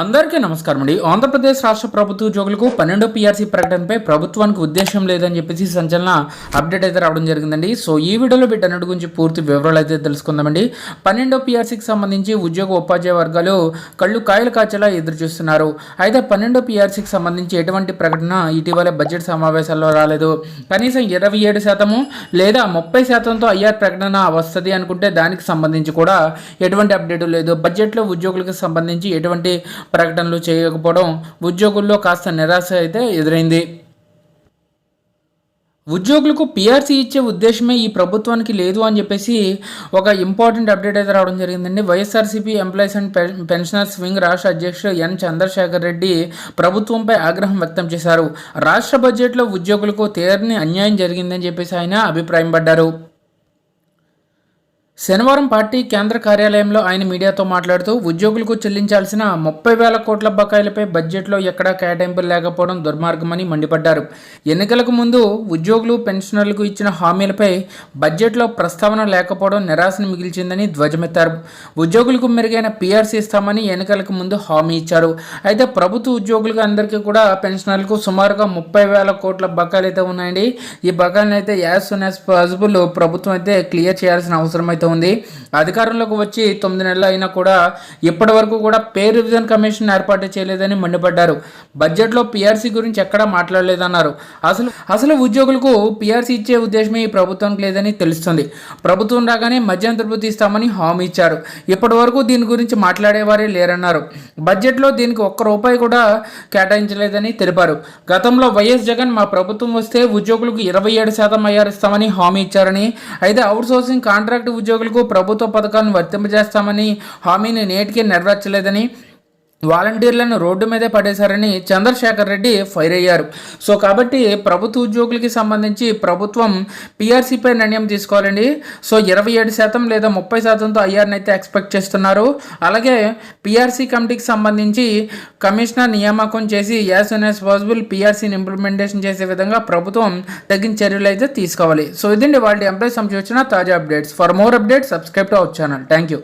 అందరికీ నమస్కారం అండి. ఆంధ్రప్రదేశ్ రాష్ట్ర ప్రభుత్వ ఉద్యోగులకు పన్నెండో పీఆర్సీ ప్రకటనపై ప్రభుత్వానికి ఉద్దేశం లేదని చెప్పేసి సంచలన అప్డేట్ అయితే రావడం జరిగిందండి. సో ఈ వీడియోలో వీటన్నిటి గురించి పూర్తి వివరాలు అయితే తెలుసుకుందామండి. పన్నెండో పీఆర్సీకి సంబంధించి ఉద్యోగ ఉపాధ్యాయ వర్గాలు కళ్ళు కాయలు కాచేలా ఎదురు చూస్తున్నారు. అయితే పన్నెండో పీఆర్సీకి సంబంధించి ఎటువంటి ప్రకటన ఇటీవల బడ్జెట్ సమావేశాల్లో రాలేదు. కనీసం ఇరవై ఏడు శాతము లేదా ముప్పై శాతంతో ఐఆర్ ప్రకటన వస్తుంది అనుకుంటే దానికి సంబంధించి కూడా ఎటువంటి అప్డేట్ లేదు. బడ్జెట్లో ఉద్యోగులకు సంబంధించి ఎటువంటి ప్రకటనలు చేయకపోవడం ఉద్యోగుల్లో కాస్త నిరాశ అయితే ఎదురైంది. ఉద్యోగులకు పిఆర్సీ ఇచ్చే ఉద్దేశమే ఈ ప్రభుత్వానికి లేదు అని చెప్పేసి ఒక ఇంపార్టెంట్ అప్డేట్ అయితే రావడం జరిగిందండి. YSRCP employees and pen- pensioners wing రాష్ట్ర అధ్యక్షుడు ఎన్ చంద్రశేఖర్ రెడ్డి ప్రభుత్వంపై ఆగ్రహం వ్యక్తం చేశారు. రాష్ట్ర బడ్జెట్లో ఉద్యోగులకు తీరని అన్యాయం జరిగిందని చెప్పేసి ఆయన అభిప్రాయం పడ్డారు శనివారం పార్టీ కేంద్ర కార్యాలయంలో ఆయన మీడియాతో మాట్లాడుతూ ఉద్యోగులకు చెల్లించాల్సిన ముప్పై వేల కోట్ల బకాయిలపై బడ్జెట్లో ఎక్కడా కేటాయింపులు లేకపోవడం దుర్మార్గమని మండిపడ్డారు. ఎన్నికలకు ముందు ఉద్యోగులు పెన్షనర్లకు ఇచ్చిన హామీలపై బడ్జెట్లో ప్రస్తావన లేకపోవడం నిరాశను మిగిల్చిందని ధ్వజమెత్తారు. ఉద్యోగులకు మెరుగైన పీఆర్సీ ఇస్తామని ఎన్నికలకు ముందు హామీ ఇచ్చారు. అయితే ప్రభుత్వ ఉద్యోగులకు అందరికీ కూడా పెన్షనర్లకు సుమారుగా ముప్పై వేల కోట్ల బకాయిలు అయితే ఉన్నాయండి. ఈ బకాయిలను అయితే యాజ్ సూన్ యాజ్ పాసిబుల్ ప్రభుత్వం అయితే క్లియర్ చేయాల్సిన అవసరం అయితే ఉంది. అధికారంలోకి వచ్చి తొమ్మిది నెలలు అయినా కూడా ఇప్పటి వరకు కూడా పే రివిజన్ కమిషన్ ఏర్పాటు చేయలేదని మండిపడ్డారు. బడ్జెట్లో పీఆర్సీ గురించి ఎక్కడా మాట్లాడలేదన్నారు. అసలు అసలు ఉద్యోగులకు పీఆర్సీ ఇచ్చే ఉద్దేశమే ఈ ప్రభుత్వానికి లేదని తెలుస్తుంది. ప్రభుత్వం రాగానే మద్యం తిరుపతి ఇస్తామని హామీ ఇచ్చారు. ఇప్పటి వరకు దీని గురించి మాట్లాడేవారే లేరన్నారు. బడ్జెట్లో దీనికి ఒక్క రూపాయి కూడా కేటాయించలేదని తెలిపారు. గతంలో వైఎస్ జగన్ మా ప్రభుత్వం వస్తే ఉద్యోగులకు ఇరవై ఏడు శాతం అయ్యారు ఇస్తామని హామీ ఇచ్చారని అయితే అవుట్ సోర్సింగ్ కాంట్రాక్ట్ ఉద్యోగులకు ప్రభుత్వ పథకాలను వర్తింపజేస్తామని హామీని నేటికి నెరవేర్చలేదని వాలంటీర్లను రోడ్డు మీదే పడేశారని చంద్రశేఖర్ రెడ్డి ఫైర్ అయ్యారు. సో కాబట్టి ప్రభుత్వ ఉద్యోగులకి సంబంధించి ప్రభుత్వం పీఆర్సీపై నిర్ణయం తీసుకోవాలండి. సో ఇరవై ఏడు శాతం లేదా ముప్పై శాతంతో ఐఆర్ని అయితే ఎక్స్పెక్ట్ చేస్తున్నారు. అలాగే పీఆర్సీ కమిటీకి సంబంధించి కమిషనర్ నియామకం చేసి యాజ్ సూన్ యాజ్ పాసిబుల్ పీఆర్సీని ఇంప్లిమెంటేషన్ చేసే విధంగా ప్రభుత్వం తగిన చర్యలు అయితే తీసుకోవాలి. సో ఇదండి వాళ్ళ ఎంప్లాయీస్ సంబంధించిన తాజా updates. For more updates subscribe to our channel. Thank you